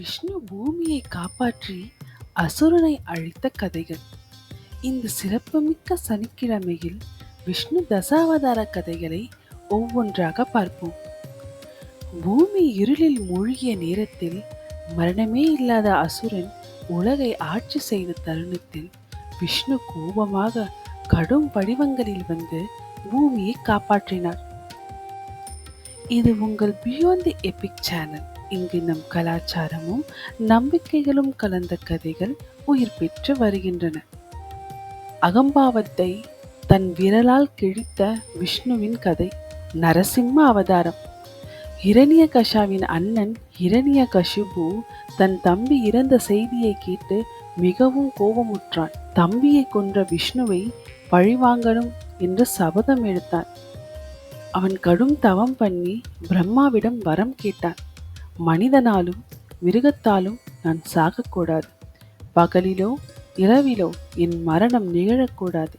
விஷ்ணு பூமியை காப்பாற்றி அசுரனை அழித்த கதைகள். இந்த சிறப்புமிக்க சனிக்கிழமையில் விஷ்ணு தசாவதார கதைகளை ஒவ்வொன்றாக பார்ப்போம். பூமி இருளில் மூழ்கிய நேரத்தில் மரணமே இல்லாத அசுரன் உலகை ஆட்சி செய்த தருணத்தில் விஷ்ணு கோபமாக கடும் வடிவங்களில் வந்து பூமியை காப்பாற்றினார். இது உங்கள் பியோந்த் எபிக் சேனல் இங்கு நம் கலாச்சாரமும் நம்பிக்கைகளும் கலந்த கதைகள் உயிர் பெற்று வருகின்றன. அகம்பாவத்தை தன் விரலால் கிழித்த விஷ்ணுவின் கதை நரசிம்ம அவதாரம். இரணிய கஷாவின் அண்ணன் இரணிய கஷிபு தன் தம்பி இறந்த செய்தியை கேட்டு மிகவும் கோபமுற்றான். தம்பியை கொன்ற விஷ்ணுவை பழிவாங்கணும் என்று சபதம் எடுத்தான். அவன் கடும் தவம் பண்ணி பிரம்மாவிடம் வரம் கேட்டான். மனிதனாலும் மிருகத்தாலும் நான் சாகக்கூடாது. பகலிலோ இரவிலோ என் மரணம் நிகழக்கூடாது.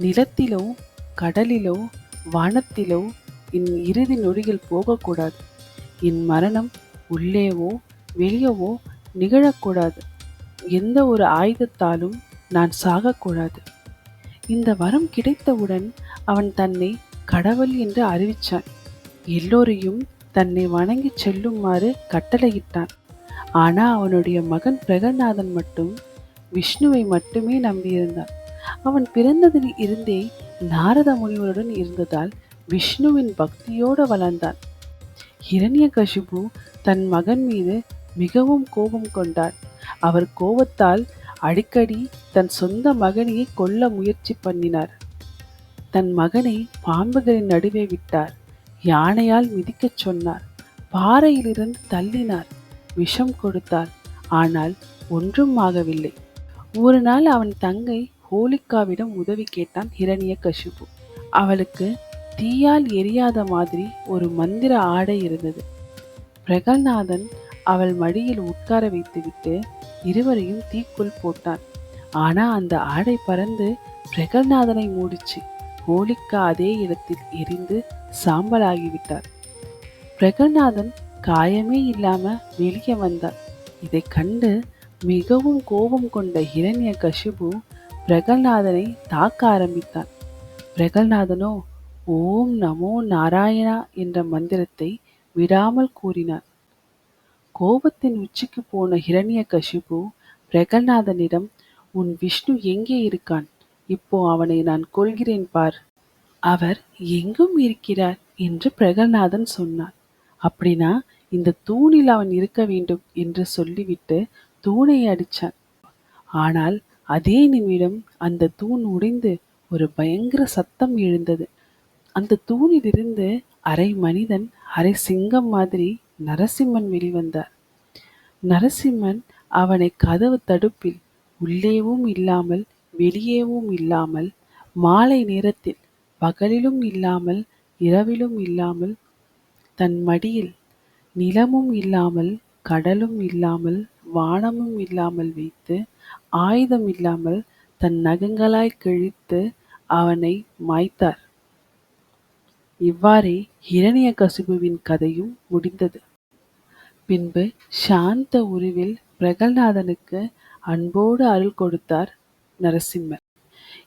நிலத்திலோ கடலிலோ வானத்திலோ என் இறுதி நொடியில் போகக்கூடாது. என் மரணம் உள்ளேவோ வெளியவோ நிகழக்கூடாது. எந்த ஒரு ஆயுதத்தாலும் நான் சாகக்கூடாது. இந்த வரம் கிடைத்தவுடன் அவன் தன்னை கடவுள் என்று அறிவித்தான் எல்லோரையும் தன்னை வணங்கி செல்லுமாறு கட்டளையிட்டான். ஆனால் அவனுடைய மகன் பிரகநாதன் மட்டும் விஷ்ணுவை மட்டுமே நம்பியிருந்தான். அவன் பிறந்ததில் இருந்தே நாரத முனிவருடன் இருந்ததால் விஷ்ணுவின் பக்தியோடு வளர்ந்தான். ஹிரண்யகசிபு தன் மகன் மீது மிகவும் கோபம் கொண்டார் அவர் கோபத்தால் அடிக்கடி தன் சொந்த மகனையை கொல்ல முயற்சி பண்ணினார். தன் மகனை பாம்புகளின் நடுவே விட்டார். யானையால் மிதிக்கச் சொன்னார். பாறையிலிருந்து தள்ளினார். விஷம் கொடுத்தார். ஆனால் ஒன்றும் ஆகவில்லை. ஒரு நாள் அவன் தங்கை ஹோலிகாவிடம் உதவி கேட்டான் ஹிரணிய கஷிபு. அவளுக்கு தீயால் எரியாத மாதிரி ஒரு மந்திர ஆடை இருந்தது. பிரகல்நாதன் அவள் மடியில் உட்கார வைத்துவிட்டு இருவரையும் தீக்குள் போட்டான். ஆனா அந்த ஆடை பறந்து பிரகல்நாதனை மூடிச்சு ஹோலிக்கா அதே இடத்தில் எரிந்து சாம்பலாகிவிட்டார். பிரகநாதன் காயமே இல்லாம வெளியே வந்தார். இதை கண்டு மிகவும் கோபம் கொண்ட ஹிரண்ய கஷிபு பிரகல்நாதனை தாக்க ஆரம்பித்தான். பிரகல்நாதனோ ஓம் நமோ நாராயணா என்ற மந்திரத்தை விடாமல் கூறினார். கோபத்தின் உச்சிக்கு போன ஹிரண்ய கஷிபு பிரகல்நாதனிடம் உன் விஷ்ணு எங்கே இருக்கான்? இப்போ அவனை நான் கொள்கிறேன் பார். அவர் எங்கும் இருக்கிறார் என்று பிரகநாதன் சொன்னார் அப்படின்னா இந்த தூணில் அவன் இருக்க வேண்டும் என்று சொல்லிவிட்டு தூணை அடிச்சான். ஆனால் அதே நிமிடம் அந்த தூண் உடைந்து ஒரு பயங்கர சத்தம் எழுந்தது. அந்த தூணிலிருந்து அரை மனிதன் அரை சிங்கம் மாதிரி நரசிம்மன் வெளிவந்தார். நரசிம்மன் அவனை கதவு தடுப்பில் உள்ளேவும் இல்லாமல் வெளியேவும் இல்லாமல் மாலை நேரத்தில் பகலிலும் இல்லாமல் இரவிலும் இல்லாமல் தன் மடியில் நிலமும் இல்லாமல் கடலும் இல்லாமல் வானமும் இல்லாமல் வைத்து ஆயுதம் இல்லாமல் தன் நகங்களாய் கிழித்து அவனை மாய்த்தார். இவ்வாறே இரணிய கசிபுவின் கதையும் முடிந்தது. பின்பு சாந்த உருவில் பிரகல்நாதனுக்கு அன்போடு அருள் கொடுத்தார் நரசிம்மர்.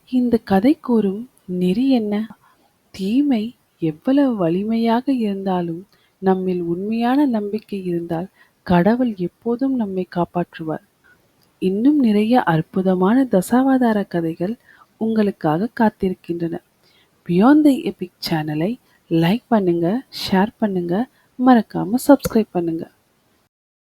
இந்த கதை கூறும் நெறி என்ன? தீமை எவ்வளவு வலிமையாக இருந்தாலும் நம்மில் உண்மையான நம்பிக்கை இருந்தால் கடவுள் எப்போதும் நம்மை காப்பாற்றுவார். இன்னும் நிறைய அற்புதமான தசாவதார கதைகள் உங்களுக்காக காத்திருக்கின்றன. பியாண்ட் தி எபிக் சேனலை லைக் பண்ணுங்க ஷேர் பண்ணுங்க மறக்காம சப்ஸ்கிரைப் பண்ணுங்க.